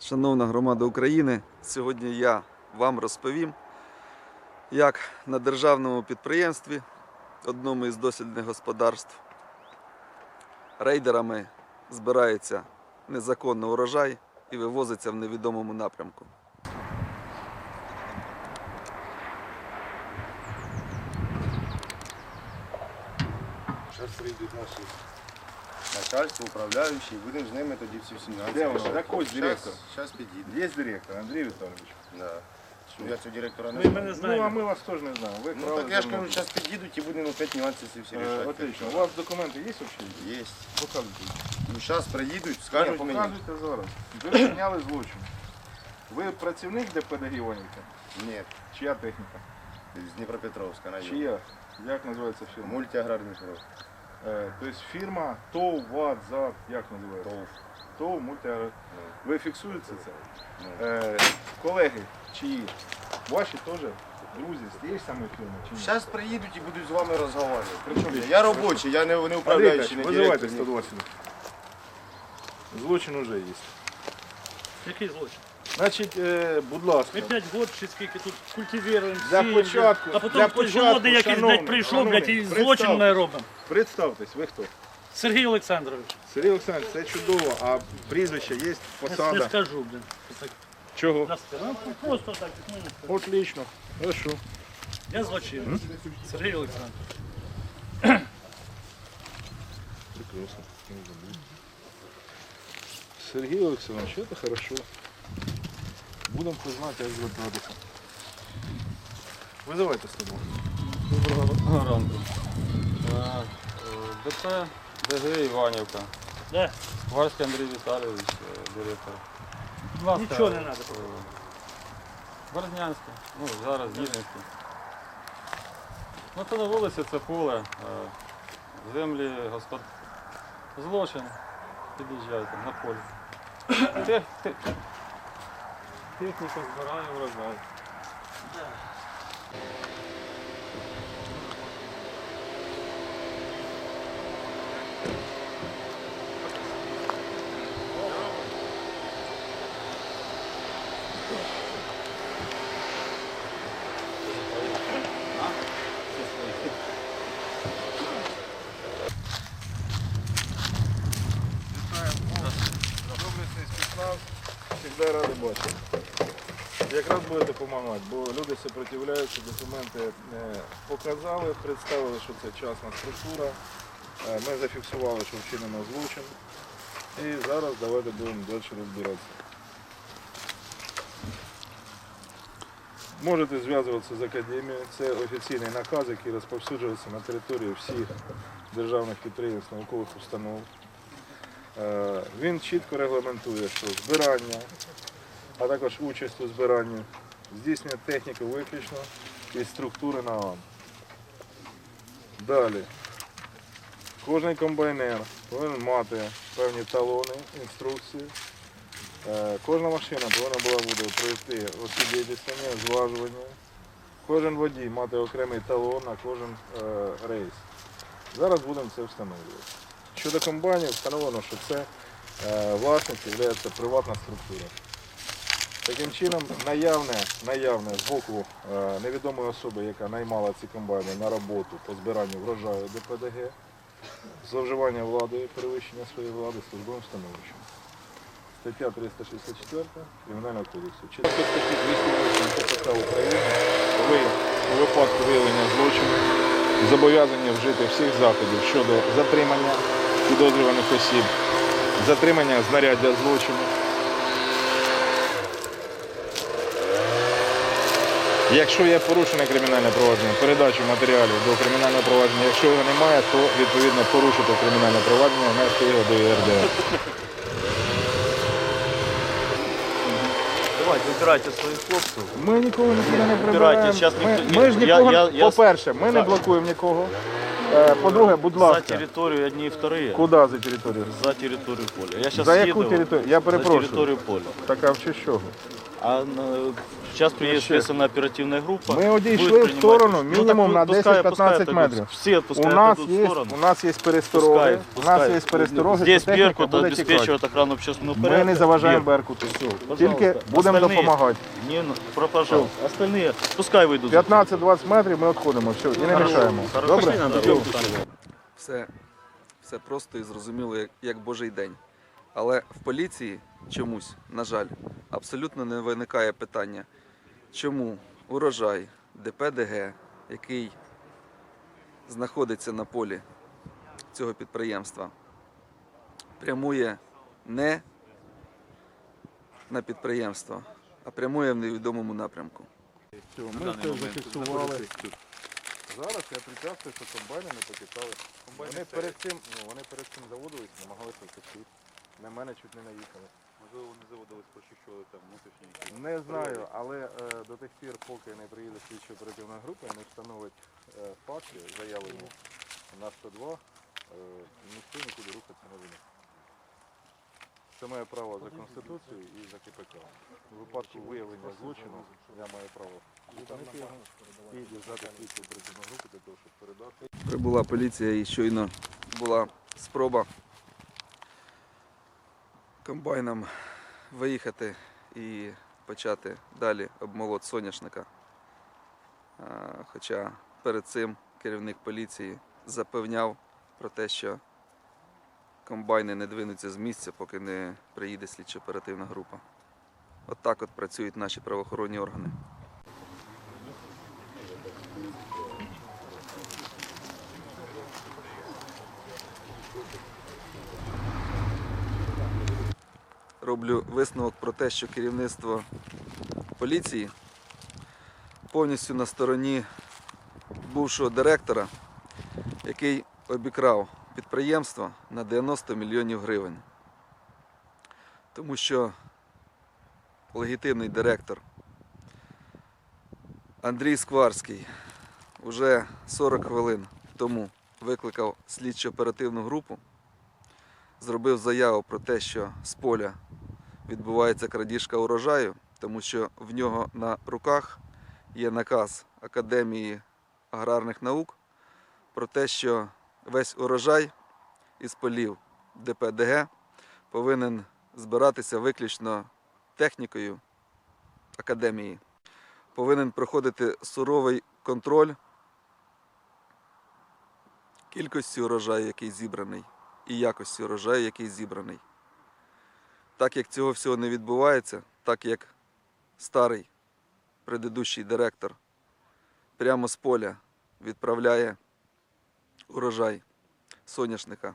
Шановна громада України, сьогодні я вам розповім, як на державному підприємстві, одному із дослідних господарств, рейдерами збирається незаконно урожай і вивозиться в невідомому напрямку. Зараз прийдуть наші начальство, управляючі, і будемо з ними тоді всі всі. Де воно? Так ось директор. Зараз підійде. Є директор Андрій Віталійович. Да. Ну, я цього директора не Ми, ми знаю. не Ну, а знаємо. ми вас теж не знаємо. Ви Ну так я ж кажу, зараз підійдуть і будемо опять нюанси ці всі Е, рішати. Отлично. У вас документи є взагалі? Є. Показуйте. Ну зараз приїдуть, Ні, скажуть мені. показуйте зараз. Ви вчиняли злочин. Ви працівник ДПД Іванівка? Ні, Чия техніка? з Дніпропетровська район. Чия? Як називається фірма? Мультиаграрний кров. Е, тобто фірма ТОВ, ВАД, ЗАД, як називається? ТОВ. ТОВ, мультиагро. Ви фіксуєте це? Ну. Е, колеги, чиї? Ваші теж? Друзі, з тієї самої фірми чи ні? Зараз приїдуть і будуть з вами розмовляти. Причому Я робочий, я не, не управляючий, не директор. ні. 120. Злочин уже є. Який злочин? Значить, е, будь ласка. Ми 5 років чи скільки тут культивуємо, Для сіємо, початку- а потім хтось початку, якийсь, шановний, блядь, прийшов, шановний, блядь, і злочин не робимо. Представтесь, ви хто? Сергій Олександрович, Сергій Олександрович, це чудово, а прізвище є, я не посада. скажу, блін. Так, Чого? на. Ну, Просто так, ну, не скажу. Отлично. Хорошо. Я злочин. Сергій Олександрович. Прекрасно. Сергій Олександрович, це хорошо. Будемо знати, як звертатися. Визивайте 102. Доброго ранку. Е, е, ДП ДГ Іванівка. Да. Варський Андрій Віталійович, е, директор. Будь ласка, Нічого не треба. е, Борзнянське, ну зараз Дільницький. Ну це на вулиці, це поле, е, землі, господ... злочин. Під'їжджайте на. Тех... те- Техніка збирає врожай. Будете допомагати, бо люди сопротивляються, документи е, показали, представили, що це частна структура. Е, Ми зафіксували, що вчинено злочин. І зараз давайте будемо далі розбиратися. Можете зв'язуватися з академією. Це офіційний наказ, який розповсюджується на території всіх державних підприємств, наукових установ. Е, Він чітко регламентує, що збирання, а також участь у збиранні здійснює техніка виключно із структури НААН. Далі. Кожний комбайнер повинен мати певні талони, інструкції. Е, Кожна машина повинна була буде пройти освідчення, зважування. Кожен водій мати окремий талон на кожен е, рейс. Зараз будемо це встановлювати. Щодо комбайнів, встановлено, що це е, власник є приватна структура. Таким чином, наявне, наявне з боку е, невідомої особи, яка наймала ці комбайни на роботу по збиранню врожаю ДПДГ, зловживання владою, перевищення своєї влади службовим становищем. Стаття 364 Кримінального кодексу. Чітко статті 208 КПК України ви у випадку виявлення злочину зобов'язані вжити всіх заходів щодо затримання підозрюваних осіб, затримання знаряддя злочину. Якщо є порушене кримінальне провадження, передачу матеріалів до кримінального провадження. Якщо його немає, то відповідно порушити кримінальне провадження, внести його до ЄРДР. Давайте, вибирайте своїх хлопців. Ми нікого нікуди не прибираємо. щас Ми, ніхто- ми ж я- нікого, я- я- по-перше, ми не за- блокуємо нікого. Е, По-друге, будь За ласка, територію одні і вторі. куди за територію? За територію поля. Я За яку територію? Я За перепрошую. територію поля. Так а в честь чого? А зараз приїде оперативна група. Ми одійшли в приймати- сторону Ну, мінімум на так пускай- 10-15 пускай так, метрів. Всі У відпускають нас, є, сторону. у нас є перестороги, Пускай, у нас пускай. є перестороги, Здесь що техніка Беркут буде тікати. обеспечивает охрану общественного Ми не заважаємо Беркут. Беркуту. Пожалуйста. Тільки будемо допомагати. Не, ну, про, пожалуйста. Остальные пускай вийдуть. 15-20 метрів ми відходимо, все, і не мішаємо. Добре? Все, все просто і зрозуміло, як, як Божий день. Але в поліції чомусь, на жаль, абсолютно не виникає питання, чому урожай ДПДГ, який знаходиться на полі цього підприємства, прямує не на підприємство, а прямує в невідомому напрямку. Ми це зафіксували. Зараз я причастую, що комбайни не покидали. Вони перед цим, ну, вони перед цим заводились, намагалися втекти. На мене чуть не наїхали. Можливо, вони заводились, прочищали там внутрішні. Не знаю, але е, до тих пір, поки не приїде слідчо оперативна група і не встановить е, факти, заявлені на 102, е, ніхто нікуди рухатися не буде. Це моє право за Конституцією і за КПК. У випадку виявлення злочину я маю право зупинити його і дізнати слідчу оперативну групу для того, щоб передати. Прибула поліція і щойно була спроба комбайном виїхати і почати далі обмолот соняшника. Хоча перед цим керівник поліції запевняв про те, що комбайни не двинуться з місця, поки не приїде слідчо-оперативна група. От так от працюють наші правоохоронні органи. Роблю висновок про те, що керівництво поліції повністю на стороні бувшого директора, який обікрав підприємство на 90 мільйонів гривень. Тому що легітимний директор Андрій Скварський уже 40 хвилин тому викликав слідчо-оперативну групу, зробив заяву про те, що з поля відбувається крадіжка урожаю, тому що в нього на руках є наказ Академії аграрних наук про те, що весь урожай із полів ДПДГ повинен збиратися виключно технікою академії. Повинен проходити суровий контроль кількості урожаю, який зібраний, і якості урожаю, який зібраний. Так як цього всього не відбувається, так як старий предыдущий директор прямо з поля відправляє урожай соняшника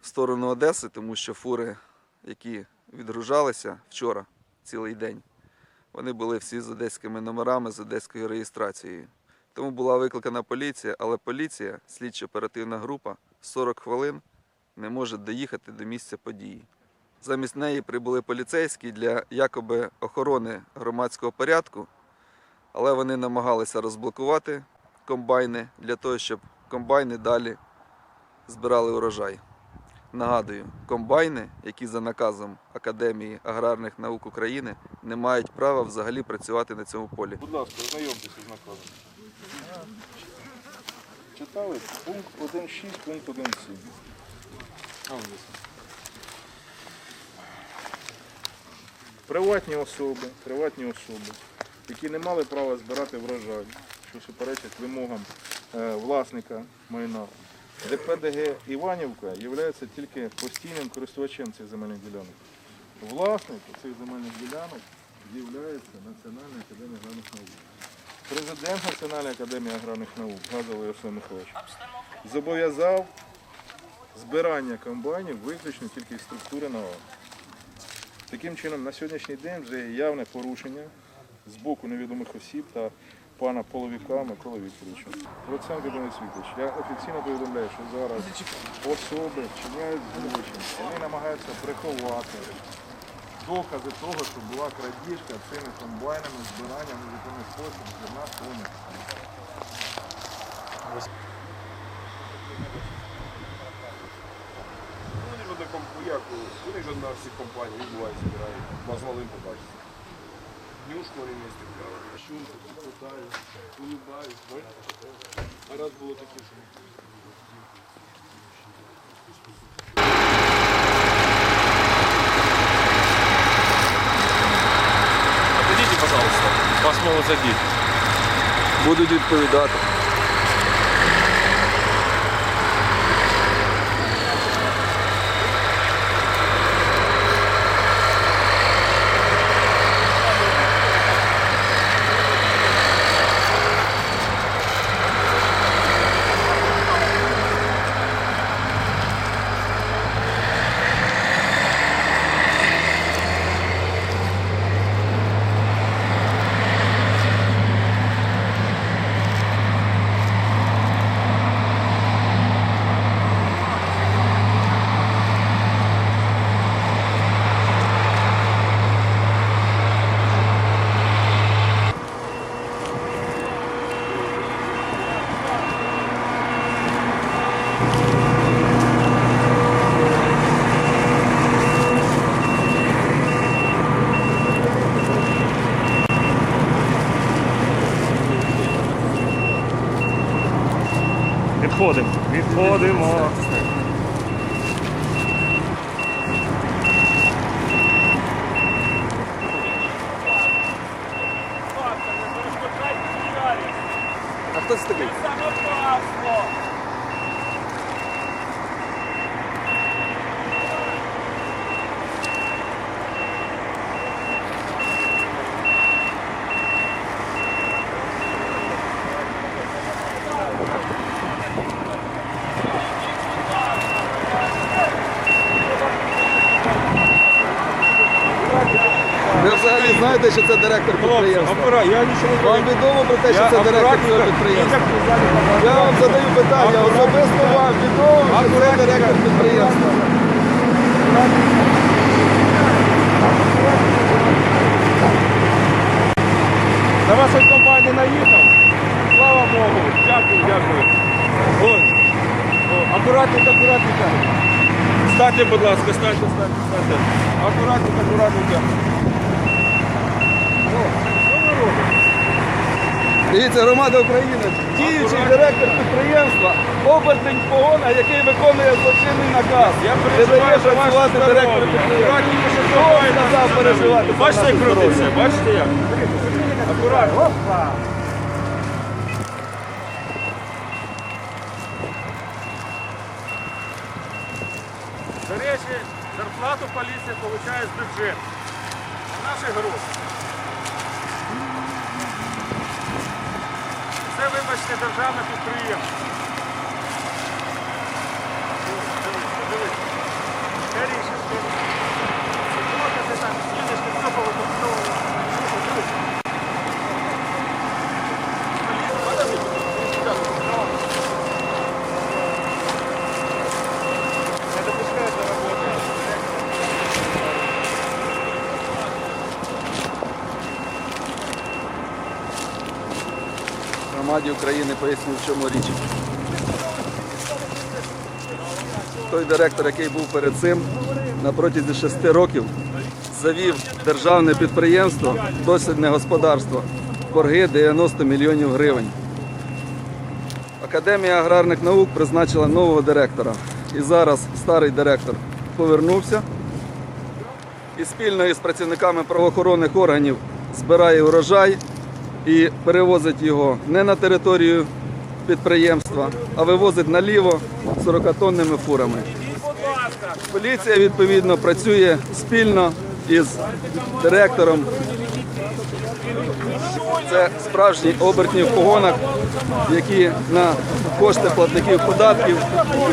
в сторону Одеси, тому що фури, які відгружалися вчора цілий день, вони були всі з одеськими номерами, з одеською реєстрацією. Тому була викликана поліція, але поліція, слідчо-оперативна група, 40 хвилин не може доїхати до місця події. Замість неї прибули поліцейські для якоби охорони громадського порядку, але вони намагалися розблокувати комбайни для того, щоб комбайни далі збирали урожай. Нагадую, комбайни, які за наказом Академії аграрних наук України не мають права взагалі працювати на цьому полі. Будь ласка, ознайомтеся з наказом. Читали пункт 1.6, пункт 1.7. Приватні особи, приватні особи, які не мали права збирати врожай, що суперечить вимогам е, власника майна. ДПДГ Іванівка є тільки постійним користувачем цих земельних ділянок. Власник цих земельних ділянок є Національна академія аграрних наук. Президент Національної академії аграрних наук Газовий Ярослав Михайлович зобов'язав збирання комбайнів виключно тільки із структури НАО. Таким чином, на сьогоднішній день вже є явне порушення з боку невідомих осіб та пана половика Миколи Вікторовича. Олександр Дмитрович Вікторович, я офіційно повідомляю, що зараз особи вчиняють злочин. Вони намагаються приховати докази того, що була крадіжка цими комбайнами, збиранням у законний спосіб зерна соняшника. як, вони ж на всіх компаніях відбуваються, збирають. Дозволим побачити. Нюшку вони не стріляли. Шум, питаю, улыбаюсь. А раз було таке, що Отойдите, пожалуйста. Вас могут задеть. Будуть відповідати. А хто це такий? Ви знаєте, що це директор підприємства? я нічого не Вам відомо про те, що це директор цього підприємства? Я вам задаю питання, особисто вам відомо, що це директор підприємства. На вас хоч комбайн наїхав. Слава Богу. Дякую, дякую. Ой. О, акуратненько, акуратненько. Станьте, будь ласка, станьте, станьте, станьте. Акуратненько, акуратненько. О, що ви робите? Дивіться, громада України, діючий директор підприємства, обертень погона, який виконує злочинний наказ. Я переживаю ваше працювати здоров'я. директор підприємства. Що? Бачите, як крутиться? Бачите як? Акуратно. До речі, зарплату поліція отримує з бюджету. Наші гроші. Це, вибачте, державне підприємство. Ось, Дивіться, дивіться. Скоріше, скоріше. Субота, ти там їдеш, ти все повикористовував. Дивіться. Не допускай до роботи. Громаді України поясню, в чому річ. Той директор, який був перед цим, на протязі шести років завів державне підприємство, дослідне господарство, борги 90 мільйонів гривень. Академія аграрних наук призначила нового директора. І зараз старий директор повернувся і спільно із працівниками правоохоронних органів збирає урожай і перевозить його не на територію підприємства, а вивозить наліво 40-тонними фурами. Поліція відповідно працює спільно із директором. Це справжні обертні в погонах, які на кошти платників податків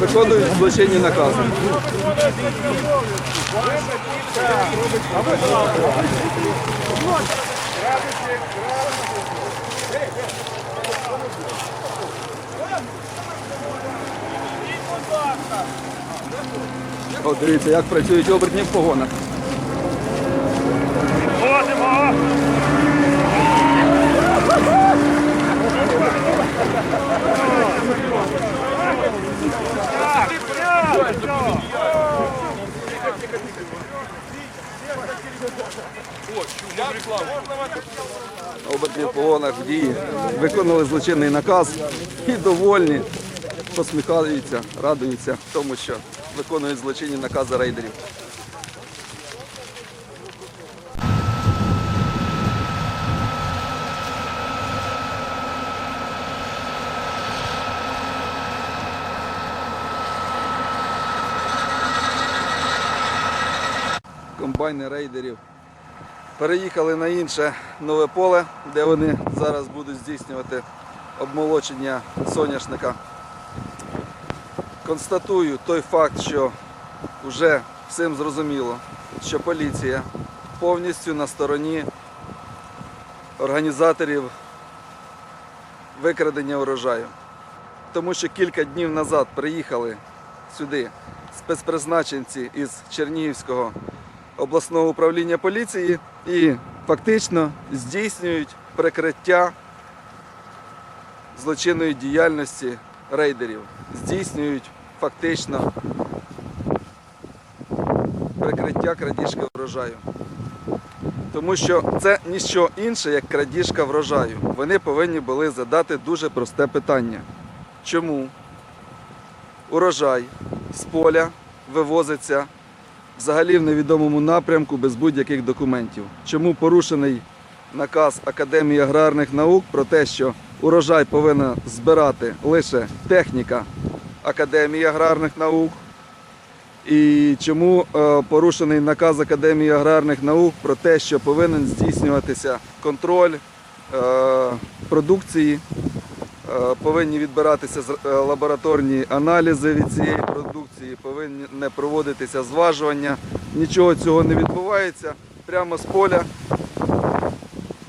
виконують злочинні накази. От дивіться, як працюють обертні в погонах. Оберти в погонах в дії, виконали злочинний наказ і довольні, посміхаються, радуються тому, що виконують злочинні накази рейдерів. комбайни рейдерів переїхали на інше нове поле, де вони зараз будуть здійснювати обмолочення соняшника. Констатую той факт, що вже всім зрозуміло, що поліція повністю на стороні організаторів викрадення урожаю. Тому що кілька днів назад приїхали сюди спецпризначенці із Чернігівського обласного управління поліції і фактично здійснюють прикриття злочинної діяльності рейдерів, здійснюють фактично прикриття крадіжки врожаю. Тому що це ніщо інше, як крадіжка врожаю. Вони повинні були задати дуже просте питання. Чому урожай з поля вивозиться взагалі в невідомому напрямку без будь-яких документів. Чому порушений наказ Академії аграрних наук про те, що урожай повинна збирати лише техніка Академії аграрних наук? І чому е, порушений наказ Академії аграрних наук про те, що повинен здійснюватися контроль е, продукції, е, повинні відбиратися лабораторні аналізи від цієї продукції, повинні не проводитися зважування. Нічого цього не відбувається. Прямо з поля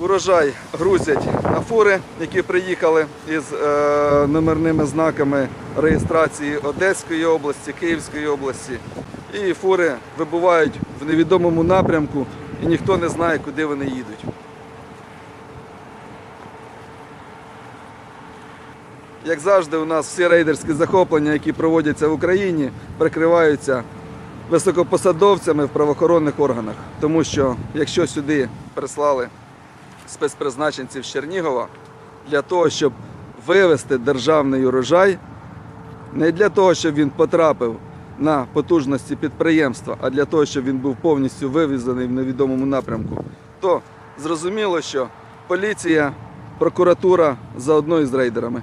урожай грузять на фури, які приїхали із е, номерними знаками реєстрації Одеської області, Київської області. І фури вибувають в невідомому напрямку, і ніхто не знає, куди вони їдуть. Як завжди, у нас всі рейдерські захоплення, які проводяться в Україні, прикриваються високопосадовцями в правоохоронних органах. Тому що якщо сюди прислали спецпризначенців Чернігова для того, щоб вивезти державний урожай, не для того, щоб він потрапив на потужності підприємства, а для того, щоб він був повністю вивезений в невідомому напрямку, то зрозуміло, що поліція, прокуратура заодно із рейдерами.